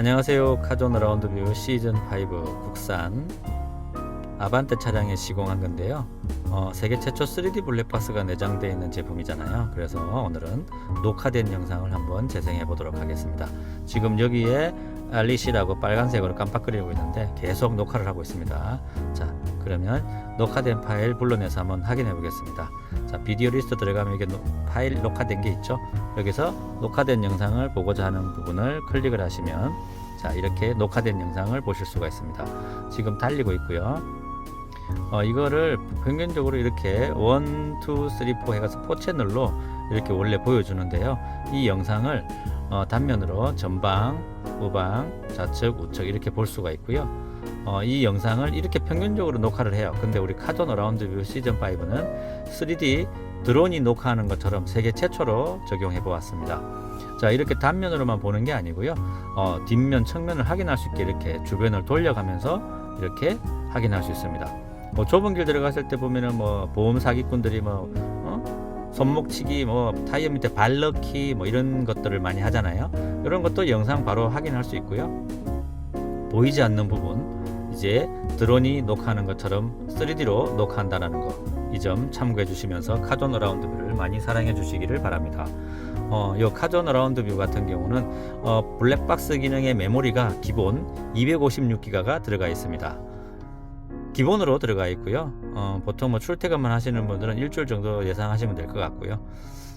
안녕하세요. 카존 라운드뷰 시즌 5 국산 아반떼 차량에 시공한 건데요. 어, 세계 최초 3D 블랙박스가 내장되어 있는 제품이잖아요. 그래서 오늘은 녹화된 영상을 한번 재생해 보도록 하겠습니다. 지금 여기에 REC라고 빨간색으로 깜빡거리고 있는데 계속 녹화를 하고 있습니다. 자, 그러면 녹화된 파일 불러내서 한번 확인해 보겠습니다. 자, 비디오 리스트 들어가면 이게 노- 파일 녹화된 게 있죠. 여기서 녹화된 영상을 보고자 하는 부분을 클릭을 하시면 자, 이렇게 녹화된 영상을 보실 수가 있습니다. 지금 달리고 있고요. 어, 이거를 평균적으로 이렇게 1, 2, 3, 4 해가서 4 채널로 이렇게 원래 보여주는데요. 이 영상을 어, 단면으로 전방, 후방, 좌측, 우측 이렇게 볼 수가 있고요. 어, 이 영상을 이렇게 평균적으로 녹화를 해요. 근데 우리 카존 어라운드 뷰 시즌 5는 3D 드론이 녹화하는 것처럼 세계 최초로 적용해 보았습니다. 자, 이렇게 단면으로만 보는 게 아니고요. 어, 뒷면, 측면을 확인할 수 있게 이렇게 주변을 돌려가면서 이렇게 확인할 수 있습니다. 뭐 좁은 길 들어갔을 때 보면은 뭐 보험 사기꾼들이 뭐 어? 손목치기 뭐 타이어 밑에 발 넣기 뭐 이런 것들을 많이 하잖아요. 이런 것도 영상 바로 확인할 수 있고요. 보이지 않는 부분 이제 드론이 녹화하는 것처럼 3D로 녹화한다는 거 이 점 참고해 주시면서 카존 어라운드 뷰를 많이 사랑해 주시기를 바랍니다. 어, 요 카존 어라운드 뷰 같은 경우는 어, 블랙박스 기능의 메모리가 기본 256기가가 들어가 있습니다. 기본으로 들어가 있고요. 어, 보통 뭐 출퇴근만 하시는 분들은 일주일 정도 예상하시면 될 것 같고요.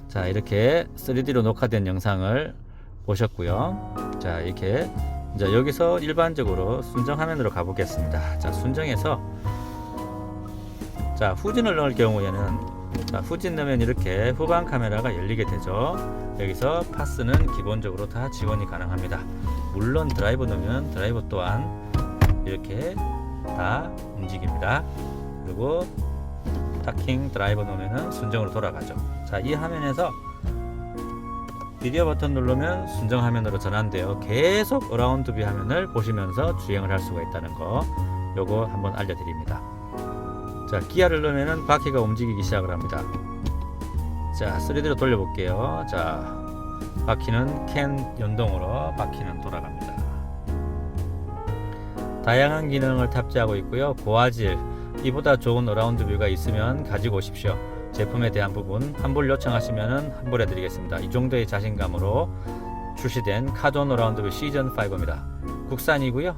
자, 이렇게 3D로 녹화된 영상을 보셨고요. 자, 이렇게 이제 여기서 일반적으로 순정 화면으로 가보겠습니다. 자, 순정해서 자, 후진을 넣을 경우에는 자, 후진 넣으면 이렇게 후방 카메라가 열리게 되죠. 여기서 파스는 기본적으로 다 지원이 가능합니다. 물론 드라이브 넣으면 드라이브 또한 이렇게 다 움직입니다. 그리고 타킹 드라이브 놓으면 순정으로 돌아가죠. 자, 이 화면에서 비디오 버튼 누르면 순정 화면으로 전환되어 계속 어라운드 뷰 화면을 보시면서 주행을 할 수가 있다는 거 요거 한번 알려드립니다. 자, 기아를 넣으면 바퀴가 움직이기 시작을 합니다. 자, 3D로 돌려볼게요. 자, 바퀴는 캔 연동으로 바퀴는 돌아갑니다. 다양한 기능을 탑재하고 있고요. 고화질, 이보다 좋은 어라운드 뷰가 있으면 가지고 오십시오. 제품에 대한 부분 환불 요청하시면 환불해 드리겠습니다. 이 정도의 자신감으로 출시된 카존 어라운드 뷰 시즌 5입니다. 국산이고요.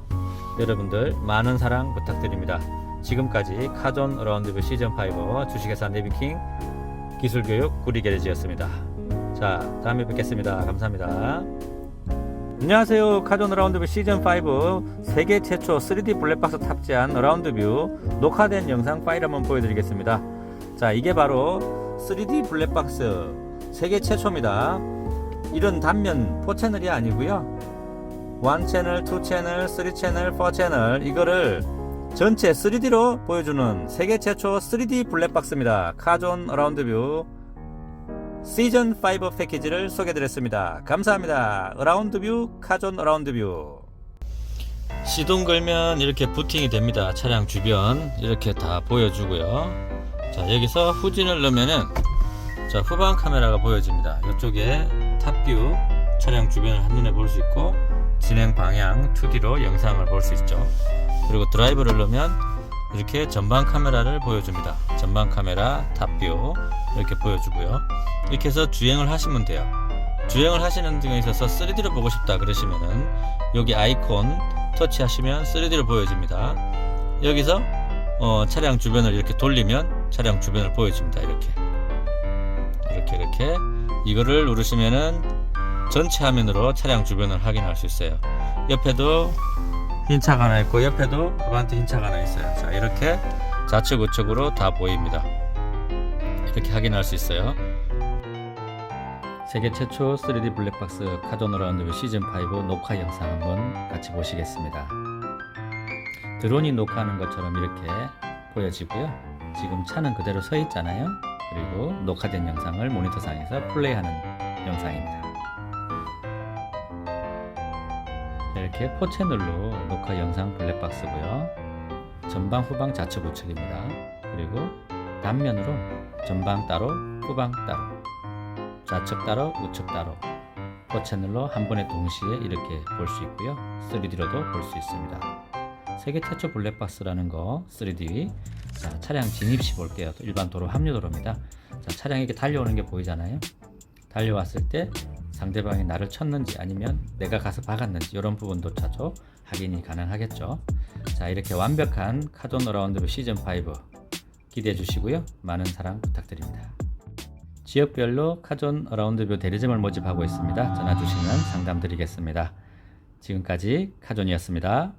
여러분들 많은 사랑 부탁드립니다. 지금까지 카존 어라운드 뷰 시즌 5 주식회사 네비킹 기술교육 구리게레지였습니다. 자, 다음에 뵙겠습니다. 감사합니다. 안녕하세요. 카존 어라운드뷰 시즌5 세계 최초 3D 블랙박스 탑재한 어라운드뷰 녹화된 영상 파일 한번 보여드리겠습니다. 자, 이게 바로 3D 블랙박스 세계 최초입니다. 이런 단면 4채널이 아니고요. 1채널, 2채널, 3채널, 4채널 이거를 전체 3D로 보여주는 세계 최초 3D 블랙박스입니다. 카존 어라운드뷰 시즌 5 패키지를 소개드렸습니다. 감사합니다. 어라운드뷰 카존 어라운드뷰 시동 걸면 이렇게 부팅이 됩니다. 차량 주변 이렇게 다 보여주고요. 자 여기서 후진을 넣으면은 자 후방 카메라가 보여집니다. 이쪽에 탑뷰 차량 주변을 한눈에 볼 수 있고 진행 방향 2D로 영상을 볼 수 있죠. 그리고 드라이브를 넣으면 이렇게 전방 카메라를 보여줍니다. 전방 카메라 탑뷰 이렇게 보여주고요. 이렇게 해서 주행을 하시면 돼요. 주행을 하시는 등에 있어서 3D로 보고 싶다 그러시면은 여기 아이콘 터치하시면 3D로 보여집니다. 여기서 어, 차량 주변을 이렇게 돌리면 차량 주변을 보여줍니다. 이렇게 이렇게 이렇게 이거를 누르시면은 전체 화면으로 차량 주변을 확인할 수 있어요. 옆에도 흰 차가 하나 있고 옆에도 아반떼 흰 차가 하나 있어요. 자 이렇게 좌측 우측으로 다 보입니다. 이렇게 확인할 수 있어요. 세계 최초 3D 블랙박스 카존 어라운드 시즌5 녹화 영상 한번 같이 보시겠습니다. 드론이 녹화하는 것처럼 이렇게 보여지고요. 지금 차는 그대로 서 있잖아요. 그리고 녹화된 영상을 모니터상에서 플레이하는 영상입니다. 이렇게 4채널로 녹화 영상 블랙박스고요. 전방, 후방, 좌측, 우측입니다. 그리고 단면으로 전방 따로, 후방 따로, 좌측 따로, 우측 따로 4 채널로 한 번에 동시에 이렇게 볼 수 있고요. 3D로도 볼 수 있습니다. 세계 최초 블랙박스라는 거 3D 자, 차량 진입시 볼게요. 또 일반 도로 합류도로입니다. 자, 차량이 이렇게 달려오는 게 보이잖아요. 달려왔을 때 상대방이 나를 쳤는지 아니면 내가 가서 박았는지 이런 부분도차도 확인이 가능하겠죠. 자 이렇게 완벽한 카돈 어라운드 시즌 5 기대해 주시고요. 많은 사랑 부탁드립니다. 지역별로 카존 어라운드뷰 대리점을 모집하고 있습니다. 전화 주시면 상담 드리겠습니다. 지금까지 카존이었습니다.